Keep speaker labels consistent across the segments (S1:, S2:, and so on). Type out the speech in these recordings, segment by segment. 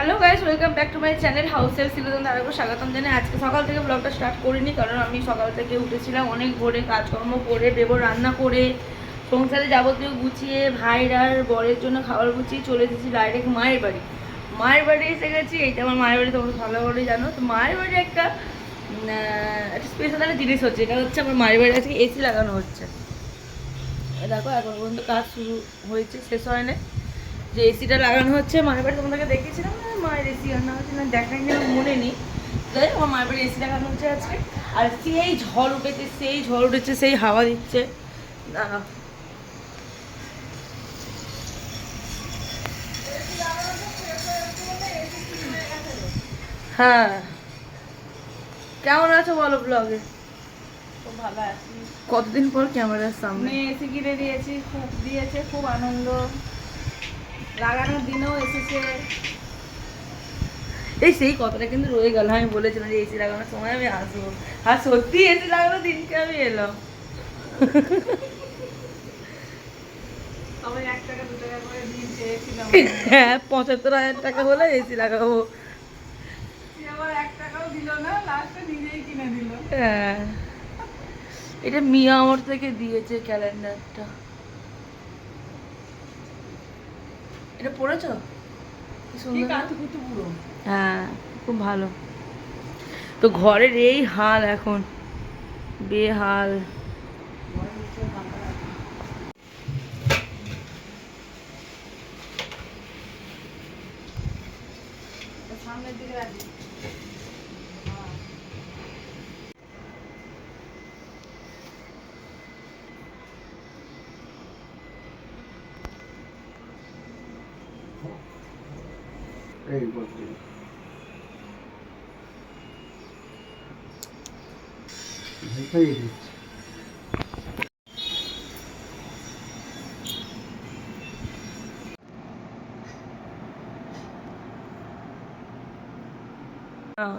S1: Hello guys welcome back to my channel house help সিলুদন আরেকবার স্বাগতম জানাই। আজকে সকাল থেকে ব্লগটা স্টার্ট করিনি, কারণ আমি সকাল থেকে উঠেছিলাম, অনেক ভোরে কাজকর্ম করে দেবর রান্না করে, সংসারে যাবতীয় গুছিয়ে ভাইরার বরের জন্য খাবার গুছিয়ে চলে এসেছি ডাইরেক্ট মায়ের বাড়ি। মায়ের বাড়ি এসে গেছি এইটা আমার মায়ের বাড়ি, তোমরা ভালো করে জানো। তো মায়ের বাড়ি একটা একটা স্পেশাল একটা জিনিস হচ্ছে, এটা হচ্ছে আমার মায়ের বাড়ি, আজকে এসি লাগানো হচ্ছে। দেখো, এখন পর্যন্ত কাজ শুরু হয়েছে, শেষ হয় না যে এসিটা লাগানো হচ্ছে মায়ের বাড়ি তোমাদেরকে দেখিয়েছিলাম না মায়ের এসি রান্না হচ্ছে না দেখাই না মনে নেই। তাই আমার মায়ের বাড়ি এসি লাগানো হচ্ছে আজকে। আর সেই ঝড় উঠেছে সেই ঝড় উঠেছে সেই হাওয়া দিচ্ছে। দাঁড়াও। হ্যাঁ। কেমন আছো বলো ব্লগে
S2: ভালো আছি।
S1: কতদিন পর ক্যামেরার সামনে?
S2: এসে কিনে দিয়েছি খুব দিয়েছে খুব আনন্দ। লাগানোর দিনেও এসেছে।
S1: এই সেই কথাটা কিন্তু রয়ে গেল আমি বলেছিলাম যে এসি লাগানোর সময় আমি আসব আর সত্যি এসি লাগানোর দিনকে আমি এলাম। হ্যাঁ পঁচাত্তর হাজার টাকা হলে এসি লাগাবো। হ্যাঁ। এটা মিয়া আমার থেকে দিয়েছে ক্যালেন্ডারটা। এটা পড়েছো? হ্যাঁ খুব ভালো। তো ঘরের এই হাল এখন বেহাল।
S2: সামনের দিকে রাখি
S3: এই বলছি। এটাই দিচ্ছি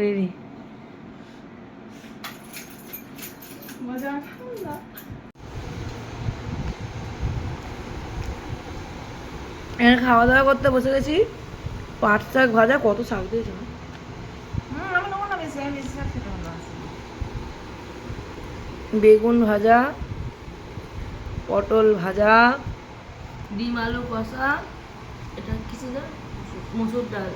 S1: রেডি
S2: মজা ঠান্ডা
S1: এখানে খাওয়া দাওয়া করতে বসে গেছি। পাট শাক ভাজা কত শাক দিয়েছে?
S2: খেতে ভালোবাসি
S1: বেগুন ভাজা পটল ভাজা ডিম আলু কষা এটা কিছু মসুর ডাল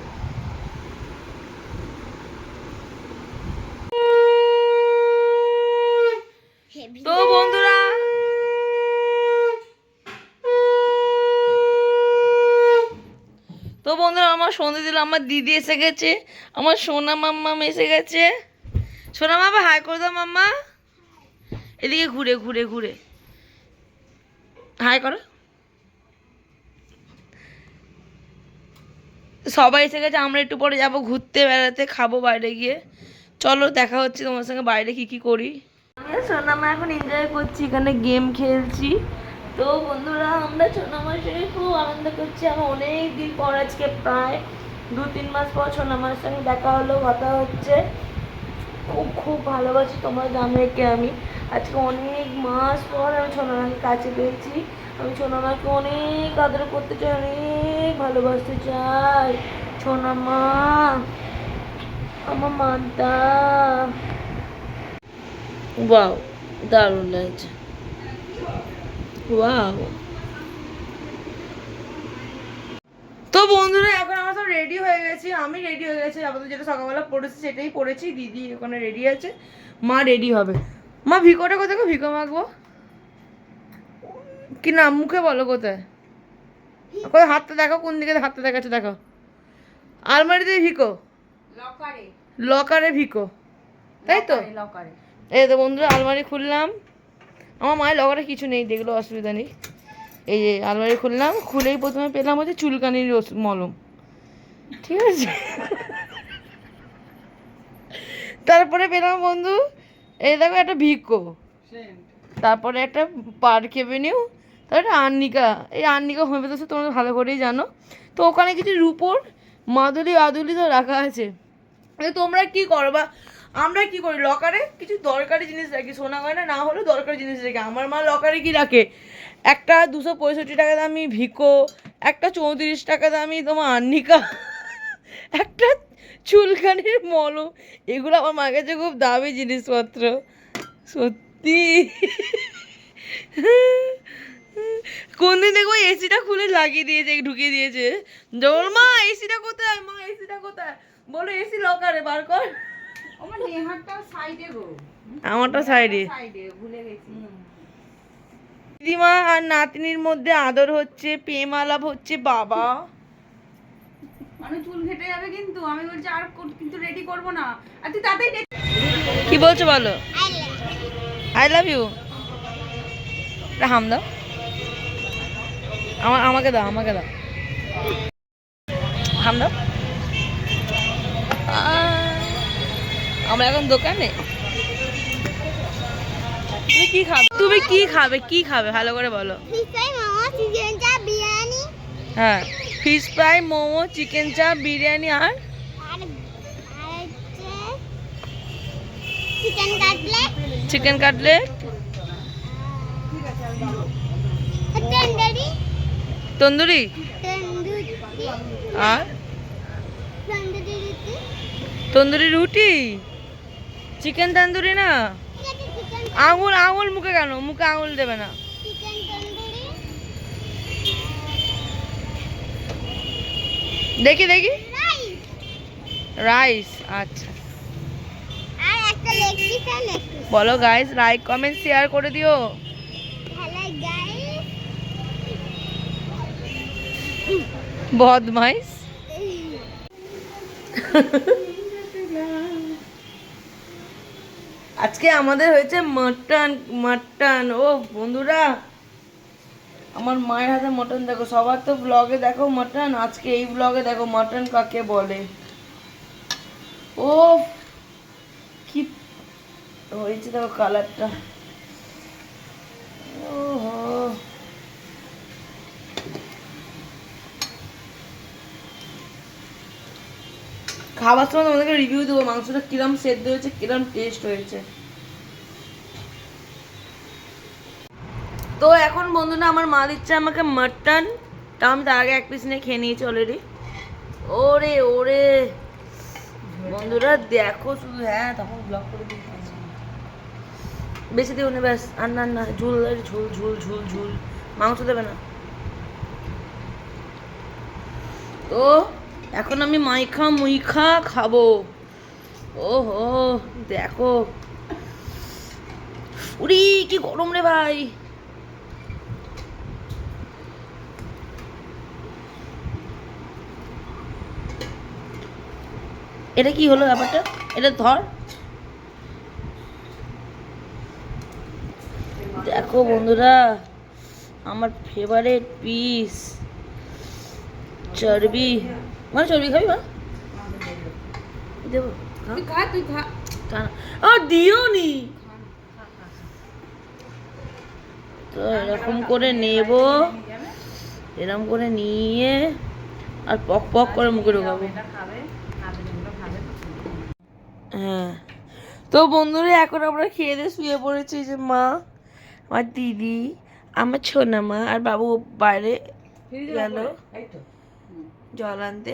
S1: তো বন্ধুরা তো বন্ধুরা আমার সন্ধে দিল, আমার দিদি এসে গেছে, আমার সোনা মাম্মাম এসে গেছে। সোনা মামা হাই করে দাও মাম্মা। এদিকে ঘুরে ঘুরে ঘুরে। হাই করো। সবাই এসে গেছে, আমরা একটু পরে যাব, ঘুরতে, বেড়াতে, খাব বাইরে গিয়ে। চলো, দেখা হচ্ছে তোমার সঙ্গে, বাইরে কি কি করি। আমি সোনামা এখন এনজয় করছি, এখানে গেম খেলছি। তো বন্ধুরা, আমরা সোনামার খুব আনন্দ করছি। আমার অনেক দিন পর আজকে প্রায় দু তিন মাস পর সোনামার সঙ্গে দেখা হলো, কথা হচ্ছে। খুব খুব ভালোবাসি, তোমার জামাইকে আমি। আজকে অনেক মাস পর আমি সোনামাকে কাছে পেয়েছি আমি সোনামাকে অনেক আদর করতে চাই, অনেক ভালোবাসতে চাই। সোনামা আমার মানতা ওয়াও, দারুণ লাগছে। ওয়াও তো বন্ধুরা এখন আমরা সব রেডি হয়ে গেছি। আমি রেডি হয়ে গেছি। আপাতত যেটা সকালবেলা পড়েছি সেটাই পড়েছি। দিদি ওখানে রেডি আছে। মা রেডি হবে। মা ভিকোটা কোথায় গো? ভিকো মাখবো কি না মুখে বলো কোথায়? কোথায়? হাতটা দেখো কোন দিকে হাতটা দেখাচ্ছে দেখো আলমারিতে ভিকো?
S2: লকারে
S1: লকারে ভিকো। তাই তো?
S2: লকারে
S1: এই তো বন্ধুরা আলমারি খুললাম। আমার মায়ের লকারে কিছু নেই, দেখল অসুবিধা নেই। এই যে আলমারি খুললাম, খুলেই প্রথমে পেলাম হচ্ছে চুলকানির মলম। ঠিক আছে? তারপরে পেলাম বন্ধু, এই দেখো একটা ভিকো। তারপরে একটা পার্ক এভিনিউ, তারপরে আর্নিকা এই আর্নিকা হোমিওপ্যাথি তোমরা ভালো করেই জানো। তো ওখানে কিছু রূপোর মাদুলি আদুলি তো রাখা আছে। তোমরা কি করো বা আমরা কি করি? লকারে কিছু দরকারি জিনিস রাখি, সোনা গয়না না হলেও দরকারি জিনিস রাখি। আমার মা লকারে কি রাখে? একটা দুশো পঁয়ষট্টি টাকা দামি ভিকো, একটা চৌত্রিশ টাকা দামি তোমার আর্নিকা একটা চুলকানির মলম। এগুলো আমার মার কাছে খুব দামি জিনিসপত্র। সত্যি। কোন কোনদিন দেখব এসিটা খুলে লাগিয়ে দিয়েছে, ঢুকিয়ে দিয়েছে। জল মা এসিটা কোথায়? মা এসিটা কোথায়? বলো এসি লকারে বার কর।
S2: আমার নেহারটাও সাইডে গো।
S1: আমারটা সাইডে।
S2: সাইডে ভুলে গেছি।
S1: দিদিমা আর নাতনির মধ্যে আদর হচ্ছে প্রেম আলাপ হচ্ছে বাবা।
S2: আমি চুল ঘেটে যাবে কিন্তু আমি বলছি আর কিন্তু রেডি করব না। আর তুই তাতেই
S1: কি বলছো বলো? আই লাভ ইউ হাম দাও। আমার আমাকে দাও আমাকে দাও। হাম দাও। আমরা এখন দোকানে। তুমি কি খাবে? তুমি কি খাবে? কি খাবে? ভালো করে বলো। হ্যাঁ fish fry momo chicken chaap biryani আর?
S4: Chicken cutlet tandoori.
S1: আর?
S4: তন্দুরি রুটি?
S1: চিকেন তন্দুরি না? আঙুল আঙুল মুখে কেন? মুখে আঙুল দেবে না। দেখি দেখি।
S4: রাইস
S1: আচ্ছা। বলো গাইস লাইক কমেন্ট শেয়ার করে দিও। বদমাইশ। আজকে আমাদের হয়েছে মাটন মাটন। ও বন্ধুরা, আমার মায়ের হাতে মটন দেখো, সবার তো ব্লগে দেখো মটন, আজকে এই ব্লগে দেখো মটন কাকে বলে। ও কি হয়েছে দেখো কালারটা খাবার সময় তোমাদেরকে রিভিউ দেবো, মাংসটা কিরম সেদ্ধ হয়েছে, কিরম টেস্ট হয়েছে। তো এখন বন্ধুরা আমার মা দিচ্ছে আমাকে মাটন তা আমি তার আগে এক পিস নিয়ে খেয়ে নিয়েছি অলরেডি ওরে ওরে। বন্ধুরা দেখো শুধু হ্যাঁ তখন ব্লক করে বেশি দিও না, ব্যাস, আর না না, ঝুল ঝুল ঝুল ঝুল ঝুল। মাংস দেবে না। তো এখন আমি মাইখা মুইখা খাব। ওহো, দেখো। উরি কি গরম রে ভাই। এটা কি হলো ব্যাপারটা? এটা ধর। দেখো বন্ধুরা, আমার ফেভারেট পিস চর্বি। মানে চর্বি খাবি মা? দেবো। খা।
S2: তুই।
S1: ও দিও নি। তো এরকম করে নেব। এরকম করে নিয়ে আর পক পক করে মুখে ঢোকাবো।
S2: এটা খাবে খাবে যেগুলো খাবে
S1: হ্যাঁ। তো বন্ধুরা এখন আমরা খেয়ে দিয়ে শুয়ে পড়েছি যে মা আমার দিদি আমার ছোনা মা আর বাবু বাইরে গেল। জল আনতে।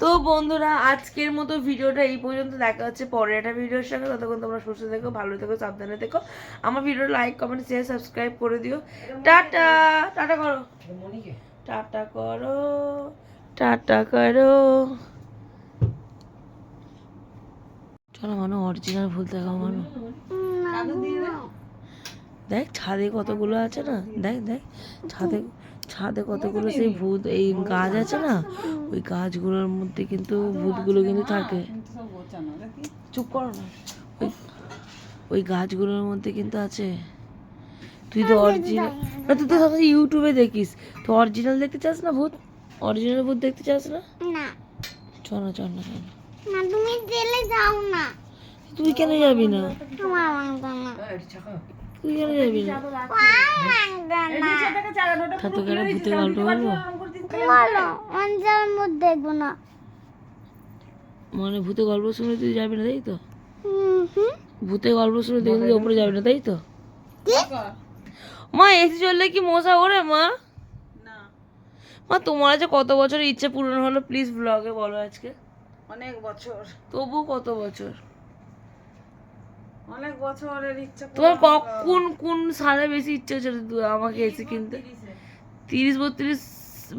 S1: তো বন্ধুরা আজকের মতো ভিডিওটা এই পর্যন্ত। দেখা হচ্ছে পরের একটা ভিডিওর সঙ্গে। ততক্ষণ তোমরা সুস্থ থেকো ভালো থেকো সাবধানে থেকো। আমার video like comment share subscribe করে দিও। টাটা! টাটা করো। টাটা করো। টাটা করো। চলো মানু অরিজিনাল ভুল দেখাও মানু। দেখ ছাদে কতগুলো আছে না? দেখ দেখ। ছাদে ছাদে কতগুলো সেই ভূত এই গাছ আছে না? ওই গাছগুলোর মধ্যে কিন্তু ভূতগুলো কিন্তু থাকে। চুপ করো না। ওই ওই গাছগুলোর মধ্যে কিন্তু আছে। তুই তো অরিজিনাল না তুই তো সব ইউটিউবে দেখিস। তো অরিজিনাল দেখতে চাস না ভূত? অরিজিনাল ভূত দেখতে চাস না?
S4: না।
S1: চল না চল না চল না।
S4: তুমি জেলে যাও না।
S1: তুই কেন যাবি না?
S4: তোমার মাংস না।
S1: তুই কেন যাবি না
S4: তোমার মাংস না
S1: তা তোকে একটা ভূতের গল্প বলব
S4: বলো অঞ্চলের মধ্যে দেখব না
S1: মানে ভূতের গল্প শুনে তুই যাবি না তাই তো?
S4: হুম হুম।
S1: ভূতের গল্প শুনে তুই ওপরে যাবি না তাই তো?
S4: কি?
S1: মা এসি চললে কি মশা ওরে মা?
S2: না।
S1: মা তোমার আছে কত বছর ইচ্ছে পূরণ হলো প্লিজ ব্লগে বলো আজকে।
S2: অনেক বছর।
S1: তবু কত বছর?
S2: অনেক বছরের ইচ্ছা
S1: তোমার কখন কোন সালে বেশি ইচ্ছে হচ্ছিল আমাকে এসি কিনতে? তিরিশ বত্রিশ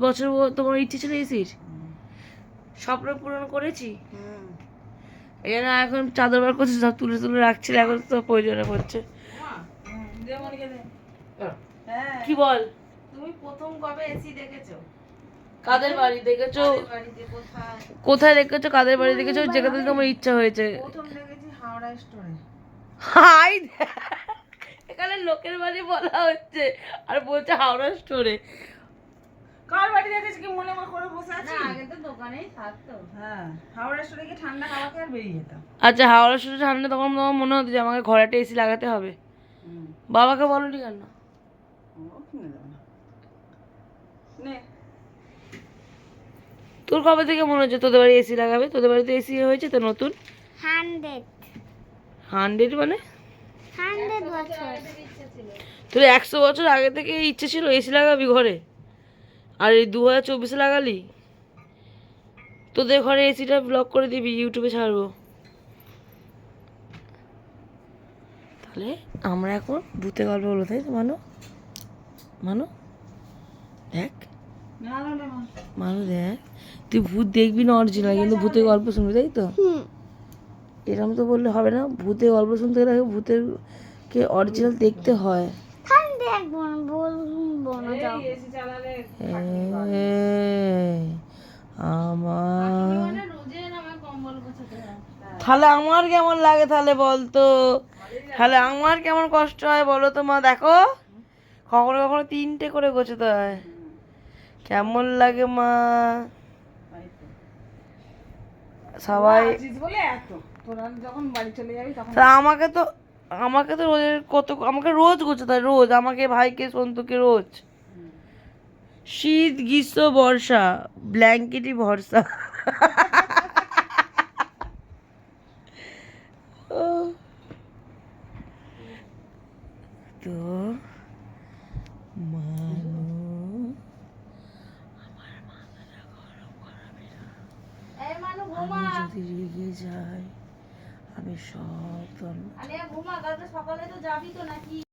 S1: বছর তোমার ইচ্ছে ছিল এসির? স্বপ্ন পূরণ করেছি?
S2: হুম।
S1: এই জন্য এখন চাদর বার করছে সব তুলে তুলে রাখছিল এখন তো প্রয়োজনে পড়ছে।
S2: হ্যাঁ।
S1: কি বল?
S2: তুমি প্রথম কবে এসি দেখেছ?
S1: কাদের বাড়ি দেখেছ?
S2: কোথায়?
S1: কোথায় দেখেছ? কাদের বাড়ি দেখেছ? যেখানে তোমার ইচ্ছা হয়েছে।
S2: প্রথম দেখেছি হাওড়া স্টোরে।
S1: হাই এখানে লোকের বাড়ি বলা হচ্ছে। আর বলছে হাওড়া স্টোরে।
S2: কার বাড়ি দেখেছি কি মনে মনে করে বসে আছি?
S4: আগে তো দোকানেই থাকতো।
S2: হ্যাঁ হাওড়া স্টোরে গিয়ে ঠান্ডা হাওয়া খেয়ে বেরিয়ে যেতাম।
S1: আচ্ছা হাওড়া স্টোরে ঠান্ডা তখন তোমার মনে হতো যে আমাকে ঘরে একটা এসি লাগাতে হবে। বাবাকে বলনি কেন?
S2: ও কিনে নে।
S1: তোর কবে থেকে মনে হচ্ছে তোদের বাড়ি এসি লাগাবে? তোদের বাড়িতে এসি হয়েছে তো নতুন?
S4: হান্ড্রেড।
S1: হান্ড্রেড মানে? তোর একশো বছর আগে থেকে ইচ্ছে ছিল এসি লাগাবি ঘরে? আর এই দু হাজার চব্বিশে লাগালি? তোদের ঘরে এসিটা ব্লক করে দিবি ইউটিউবে ছাড়বো। তাহলে আমরা এখন ভূতে গল্প বলো তাই তো মানো? মানো? দেখ।
S2: না না না
S1: মানো দেখ। তুই ভূত দেখবি না অরিজিনাল কিন্তু ভূতের গল্প শুনবি তাই তো?
S4: হুম
S1: এরকম তো বললে হবে না। ভূতের গল্প শুনতে গেলে আগে ভূতের কে অরিজিনাল দেখতে হয়। আমার
S4: রোজের আমার কম্বল গোছাতে
S1: তাহলে আমার কেমন লাগে তাহলে বলতো? তাহলে আমার কেমন কষ্ট হয় বলো তো মা দেখো। কখনো কখনো তিনটে করে গোছাতে হয়। কেমন লাগে মা? সবাই
S2: বলে এত।
S1: আমাকে তো আমাকে তো রোজের কত, আমাকে রোজ গোছাতে হয় রোজ, আমাকে ভাইকে, সন্তুকে রোজ। শীত, গ্রীষ্ম, বর্ষা, ব্ল্যাঙ্কেটই ভরসা। তো মানু
S4: এই মানু
S1: আমি যদি রেগে যাই আমি
S4: ঘুমা কালকে সকালে তো যাবি তো নাকি?